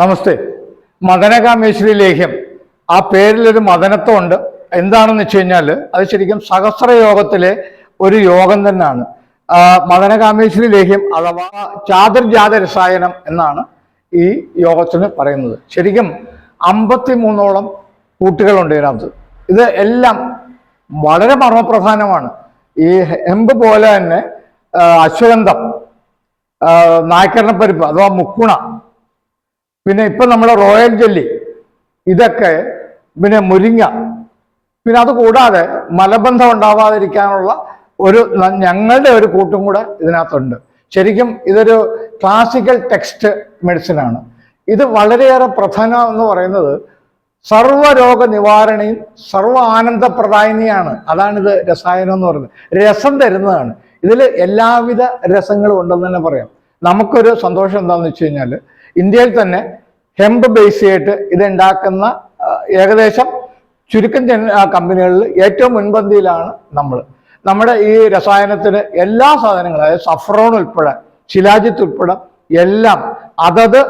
നമസ്തേ. മദനകാമേശ്വരി ലേഹ്യം. ആ പേരിലൊരു മദനത്വം ഉണ്ട് എന്താണെന്ന് വെച്ച് കഴിഞ്ഞാൽ അത് ശരിക്കും സഹസ്ര യോഗത്തിലെ ഒരു യോഗം തന്നെയാണ്. മദനകാമേശ്വരി ലേഹ്യം അഥവാ ചാതുർജാത രസായനം എന്നാണ് ഈ യോഗത്തിന് പറയുന്നത്. ശരിക്കും അമ്പത്തി മൂന്നോളം കൂട്ടുകളുണ്ട് ഇതിനകത്ത്. ഇത് എല്ലാം വളരെ മർമ്മപ്രധാനമാണ്. ഈ ഹെമ്പ് പോലെ തന്നെ അശ്വഗന്ധം നായ്ക്കരണപ്പരിപ്പ് അഥവാ മുക്കുണ പിന്നെ ഇപ്പൊ നമ്മുടെ റോയൽ ജെല്ലി ഇതൊക്കെ പിന്നെ മുരിങ്ങ പിന്നെ അത് കൂടാതെ മലബന്ധം ഉണ്ടാവാതിരിക്കാനുള്ള ഒരു ഞങ്ങളുടെ ഒരു കൂട്ടും കൂടെ ഇതിനകത്തുണ്ട്. ശരിക്കും ഇതൊരു ക്ലാസിക്കൽ ടെക്സ്റ്റ് മെഡിസിനാണ് ഇത് വളരെയേറെ പ്രധാനം എന്ന് പറയുന്നത് സർവരോഗ നിവാരണയും സർവ ആനന്ദപ്രദായിനിയാണ്. അതാണിത് രസായനം എന്ന് പറയുന്നത്. രസം തരുന്നതാണ്. ഇതിൽ എല്ലാവിധ രസങ്ങളും ഉണ്ടെന്ന് തന്നെ പറയാം. നമുക്കൊരു സന്തോഷം എന്താണെന്ന് വെച്ച് കഴിഞ്ഞാൽ ഇന്ത്യയിൽ തന്നെ ഹെമ്പ് ബേസ് ചെയ്തിട്ട് ഇത് ഉണ്ടാക്കുന്ന ഏകദേശം ചുരുക്കം കമ്പനികളിൽ ഏറ്റവും മുൻപന്തിയിലാണ് നമ്മൾ. നമ്മുടെ ഈ രസായനത്തിന് എല്ലാ സാധനങ്ങളും അതായത് സഫ്രോൺ ഉൾപ്പെടെ ശിലാജിത്ത് ഉൾപ്പെടെ എല്ലാം അതത്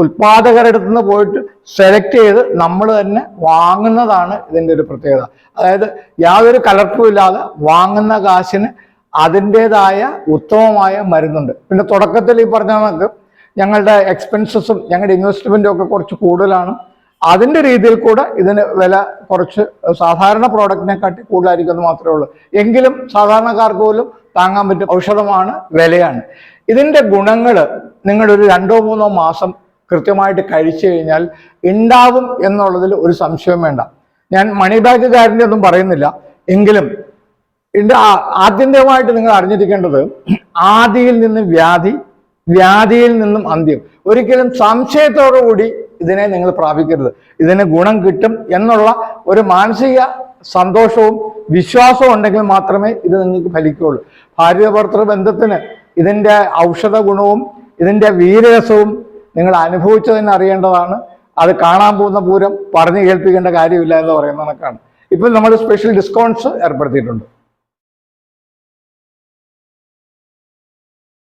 ഉൽപാദകരുടെ നിന്ന് പോയിട്ട് സെലക്ട് ചെയ്ത് നമ്മൾ തന്നെ വാങ്ങുന്നതാണ് ഇതിന്റെ ഒരു പ്രത്യേകത. അതായത് യാതൊരു കലർപ്പും ഇല്ലാതെ വാങ്ങുന്ന കാശിന് അതിന്റെതായ ഉത്തമമായ മരുന്നുണ്ട്. പിന്നെ തുടക്കത്തിൽ ഈ പറഞ്ഞ കണക്ക് ഞങ്ങളുടെ എക്സ്പെൻസസും ഞങ്ങളുടെ ഇൻവെസ്റ്റ്മെന്റും ഒക്കെ കുറച്ച് കൂടുതലാണ്. അതിന്റെ രീതിയിൽ കൂടെ ഇതിന് വില കുറച്ച് സാധാരണ പ്രോഡക്റ്റിനെക്കാട്ടി കൂടുതലായിരിക്കും മാത്രമേ ഉള്ളൂ. എങ്കിലും സാധാരണക്കാർക്ക് പോലും താങ്ങാൻ പറ്റും ഔഷധമാണ് വിലയാണ്. ഇതിന്റെ ഗുണങ്ങൾ നിങ്ങളൊരു രണ്ടോ മൂന്നോ മാസം കൃത്യമായിട്ട് കഴിച്ചു കഴിഞ്ഞാൽ ഉണ്ടാവും എന്നുള്ളതിൽ ഒരു സംശയം വേണ്ട. ഞാൻ മണി ബാഗ് ഗ്യാരണ്ടി ഒന്നും പറയുന്നില്ല. എങ്കിലും ഇതിന്റെ ആ- ആത്യന്തികമായിട്ട് നിങ്ങൾ അറിഞ്ഞിരിക്കേണ്ടത് ആദിയിൽ നിന്ന് വ്യാധി വ്യാധിയിൽ നിന്നും അന്ത്യം. ഒരിക്കലും സംശയത്തോടു കൂടി ഇതിനെ നിങ്ങൾ പ്രാപിക്കരുത്. ഇതിന് ഗുണം കിട്ടും എന്നുള്ള ഒരു മാനസിക സന്തോഷവും വിശ്വാസവും ഉണ്ടെങ്കിൽ മാത്രമേ ഇത് നിങ്ങൾക്ക് ഫലിക്കുകയുള്ളൂ. ഭാര്യ ഭർത്തൃ ബന്ധത്തിന് ഇതിന്റെ ഔഷധ ഗുണവും ഇതിന്റെ വീരരസവും നിങ്ങൾ അനുഭവിച്ചു തന്നെ അറിയേണ്ടതാണ്. അത് കാണാൻ പോകുന്ന പൂരം പറഞ്ഞു കേൾപ്പിക്കേണ്ട കാര്യമില്ല എന്ന് പറയുന്ന കണക്കാണ്. ഇപ്പം നമ്മൾ സ്പെഷ്യൽ ഡിസ്കൗണ്ട്സ് ഏർപ്പെടുത്തിയിട്ടുണ്ട്.